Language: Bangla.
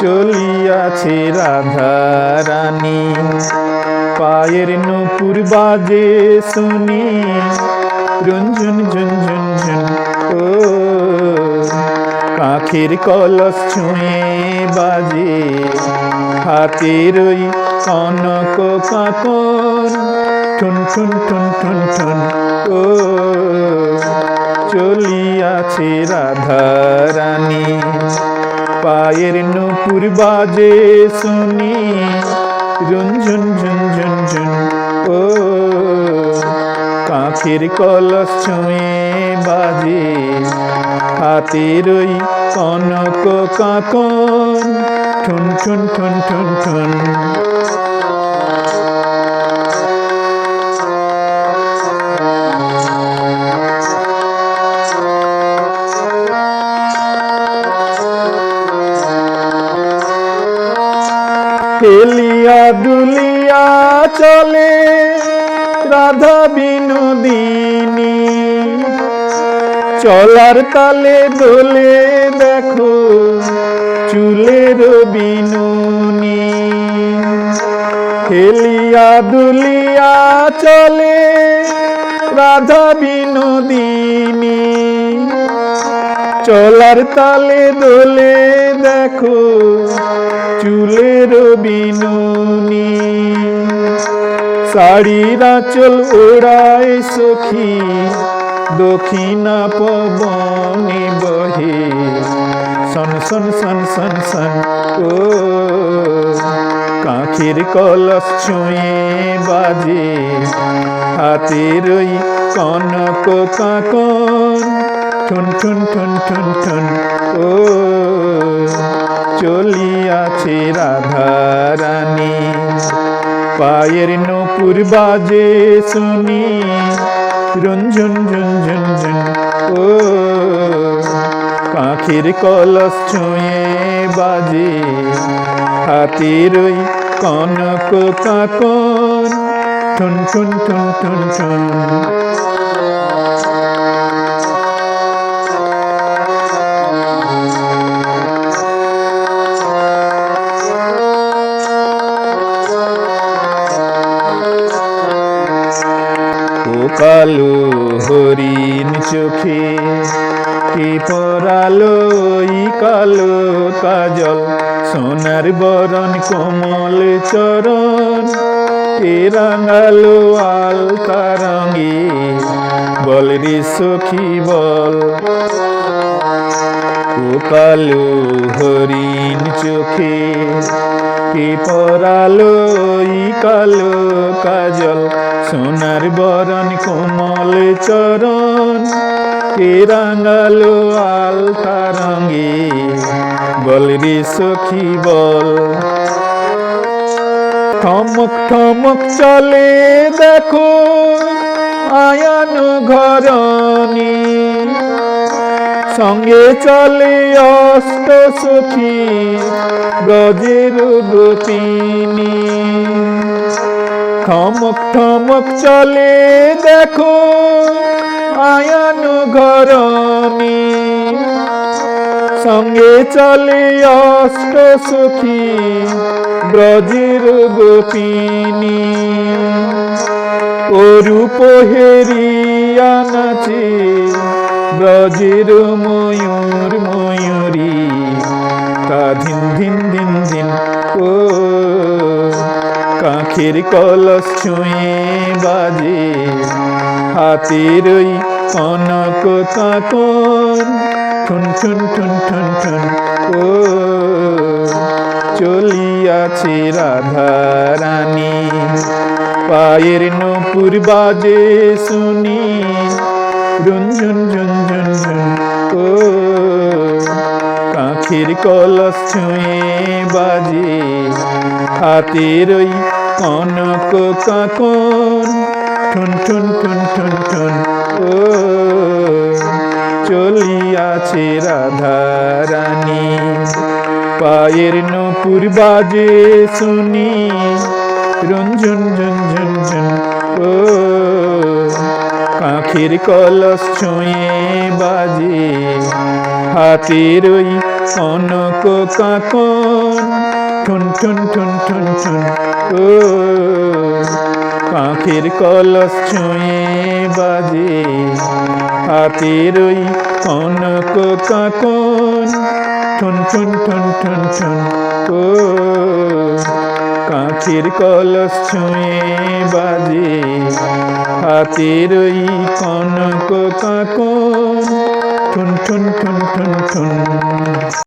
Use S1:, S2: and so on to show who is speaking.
S1: চলিয়াছে রাধা রানী পায়ের নুপুর বাজে শুনি। রঞ্জন ঝুন ঝুন, ও। কাখের কলস ছুঁয়ে বাজে। হাতের ওই কনক কাকন ঠুন ঠুন ঠুন ঠুন ঠুন, ও। চলিয়াছে রাধা রানী পায়ের নূপুর বাজে শুনি। রঞ্জন ঝুন ঝুন ঝুন ও। কাঁথির কলস ছুঁয়ে বাজে। হাতের ওই কনক কাকন। ঠুন ঠুন ঠুন ঠুন ঠুন। খেলিয়া দুলিয়া চলে, রাধা বিনোদিনী। চলার তালে দোলে দেখো, চুলের বিনুনি। খেলিয়া দুলিয়া চলে, রাধা বিনোদিনী। চলার তালে দোলে দেখো চুলের বিনুনি। শাড়ির আঁচল ওড়ায় সখী, দক্ষিণা পবনে বহে। সন সন সন সন সন, ও। কাঁখের কলস ছুঁয়ে বাজে, হাতের ওই কনক কাকন। ঠুন ঠুন ঠুন ঠুন ঠুন, ও। চলিয়াছে রাধা রানী পায়ের নপুর বাজে শুনি, রঞ্জন ঝুন ঝুন ও। কাঁখের কলস ছুঁয়ে বাজে, হাতের ওই কনক কাকন ঠুন ঠুন ঠুন ঠুন ঠুন কালো হরিণ চোখে, কি পরালো কালো কাজল? সোনার বরণ কোমল চরণ, কে রাঙালো আল তারঙ্গে বল রে সখী, বল। ও কালো হরিণ চোখে কে পরালো ই কালো কাজল, সোনার বরণ কোমল চরণ, কে রাঙালো আল তারঙ্গে বল রে সখী বল। ঠমক ঠমক চলে দেখো, আয়ান ঘরণী। সঙ্গে চলে অষ্ট সখী, ব্রজের গোপিনী। থমক ঠমক চলে দেখো আয়ান ঘরণী। সঙ্গে চলে অষ্ট সখী, ব্রজের গোপিনী। অরূপ হেরিয়া নাচে ব্রজের ময়ূর। ময়ূরী তা ধিন ধিন ধিন ধিন, ও কাঁখের কলস ছুঁয়ে বাজে। হাতের ওই কনক কাকন ঠুন ঠুন ঠুন ঠুন ঠুন, ও চলিয়াছে রাধা রানী পায়ের নপুর বাজে শুনি। রঞ্জন ঝুন ঝুন ঝুন ঝুন। ও কাঁখের কলস ছুঁয়ে বাজে। হাতের ওই কনক কাকন ঠুন ঠুন ঠুন ঠুন ঠুন। ও, চলিয়াছে রাধা রানী। পায়ের নপুর বাজে শুনি। রঞ্জন ঝুন ঝুন ঝুন। ও কাঁখের কলস ছুঁয়ে বাজে। হাতের ওই অনক কাকন। ঠুন ঠুন ঠুন ঠুন ঠুন ও পাখির কলস ছুঁয়ে বাজে। হাতের ওই অনক কাকন। ঠুন ঠুন ঠুন ঠুন ঠুন ও কাঁচের কলস ছুঁয়ে বাজে। হাতের ওই কনক কাকন ঠুন ঠুন ঠুন ঠুন ঠুন